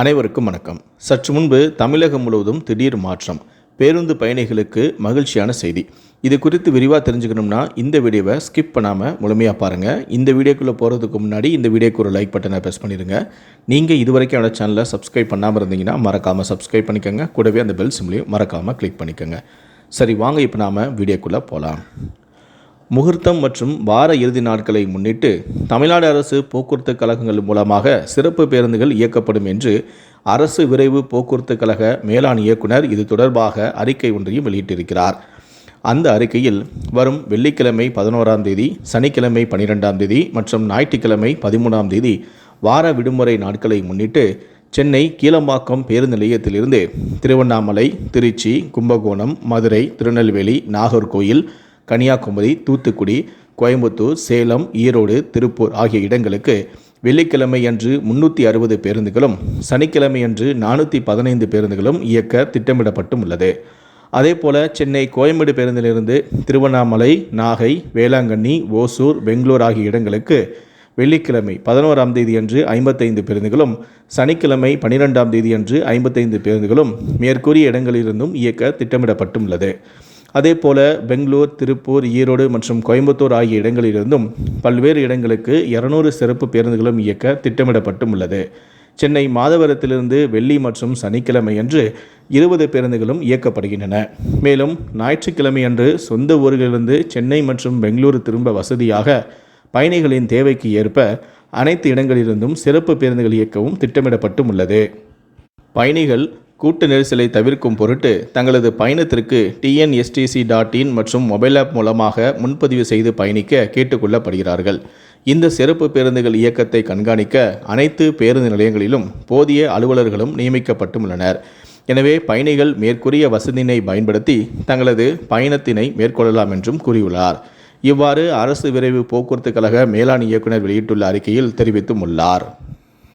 அனைவருக்கும் வணக்கம். சற்று முன்பு தமிழகம் முழுவதும் திடீர் மாற்றம் பேருந்து பயணிகளுக்கு மகிழ்ச்சியான செய்தி. இது குறித்து விரிவாக தெரிஞ்சுக்கணும்னா இந்த வீடியோவை ஸ்கிப் பண்ணாமல் முழுமையாக பாருங்கள் இந்த வீடியோக்குள்ளே போகிறதுக்கு முன்னாடி இந்த வீடியோக்கு ஒரு லைக் பட்டனை ப்ரெஸ் பண்ணிடுங்க. நீங்கள் இது வரைக்கும் என்னோட சேனலை சப்ஸ்கிரைப் பண்ணாமல் இருந்தீங்கன்னா மறக்காமல் சப்ஸ்கிரைப் பண்ணிக்கோங்க. கூடவே அந்த பெல் சிம்லையும் மறக்காமல் கிளிக் பண்ணிக்கோங்க. சரி வாங்க இப்போ நாம் வீடியோக்குள்ளே போகலாம் முகூர்த்தம் மற்றும் வார இறுதி நாட்களை முன்னிட்டு தமிழ்நாடு அரசு போக்குவரத்து கழகங்கள் மூலமாக சிறப்பு பேருந்துகள் இயக்கப்படும் என்று அரசு விரைவு போக்குவரத்து கழக மேலாண் இயக்குனர் இது தொடர்பாக அறிக்கை ஒன்றையும் வெளியிட்டிருக்கிறார். அந்த அறிக்கையில் வரும் வெள்ளிக்கிழமை பதினோராம் தேதி சனிக்கிழமை பனிரெண்டாம் தேதி மற்றும் ஞாயிற்றுக்கிழமை பதிமூணாம் தேதி வார விடுமுறை நாட்களை முன்னிட்டு சென்னை கீழம்பாக்கம் பேருந்து நிலையத்திலிருந்து திருவண்ணாமலை திருச்சி கும்பகோணம் மதுரை திருநெல்வேலி நாகர்கோயில் கன்னியாகுமரி தூத்துக்குடி கோயம்புத்தூர் சேலம் ஈரோடு திருப்பூர் ஆகிய இடங்களுக்கு வெள்ளிக்கிழமை அன்று முன்னூற்றி அறுபது பேருந்துகளும் சனிக்கிழமை அன்று நானூற்றி பதினைந்து பேருந்துகளும் இயக்க திட்டமிடப்பட்டும் உள்ளது அதேபோல சென்னை கோயம்பேடு பேருந்திலிருந்து திருவண்ணாமலை நாகை வேளாங்கண்ணி ஓசூர் பெங்களூர் ஆகிய இடங்களுக்கு வெள்ளிக்கிழமை பதினோராம் தேதியன்று ஐம்பத்தைந்து பேருந்துகளும் சனிக்கிழமை பனிரெண்டாம் தேதியன்று ஐம்பத்தைந்து பேருந்துகளும் மேற்கூறிய இடங்களிலிருந்தும் இயக்க திட்டமிடப்பட்டுள்ளது. அதே போல பெங்களூர் திருப்பூர் ஈரோடு மற்றும் கோயம்புத்தூர் ஆகிய இடங்களிலிருந்தும் பல்வேறு இடங்களுக்கு இருநூறு சிறப்பு பேருந்துகளும் இயக்க திட்டமிடப்பட்டும் உள்ளது. சென்னை மாதவரத்திலிருந்து வெள்ளி மற்றும் சனிக்கிழமை அன்று இருபது பேருந்துகளும் இயக்கப்படுகின்றன. மேலும் ஞாயிற்றுக்கிழமை அன்று சொந்த ஊர்களிலிருந்து சென்னை மற்றும் பெங்களூரு திரும்ப வசதியாக பயணிகளின் தேவைக்கு ஏற்ப அனைத்து இடங்களிலிருந்தும் சிறப்பு பேருந்துகள் இயக்கவும் திட்டமிடப்பட்டும் உள்ளது. பயணிகள் கூட்ட நெரிசலை தவிர்க்கும் பொருட்டு தங்களது பயணத்திற்கு டிஎன்எஸ்டிசி டாட் இன் மற்றும் மொபைல் ஆப் மூலமாக முன்பதிவு செய்து பயணிக்க கேட்டுக்கொள்ளப்படுகிறார்கள். இந்த சிறப்பு பேருந்துகள் இயக்கத்தை கண்காணிக்க அனைத்து பேருந்து நிலையங்களிலும் போதிய அலுவலர்களும் நியமிக்கப்பட்டுள்ளனர். எனவே பயணிகள் மேற்கூறிய வசதியினை பயன்படுத்தி தங்களது பயணத்தினை மேற்கொள்ளலாம் என்றும் கூறியுள்ளார். இவ்வாறு அரசு விரைவு போக்குவரத்து கழக மேலாண் இயக்குனர் வெளியிட்டுள்ள அறிக்கையில் தெரிவித்தும் உள்ளார்.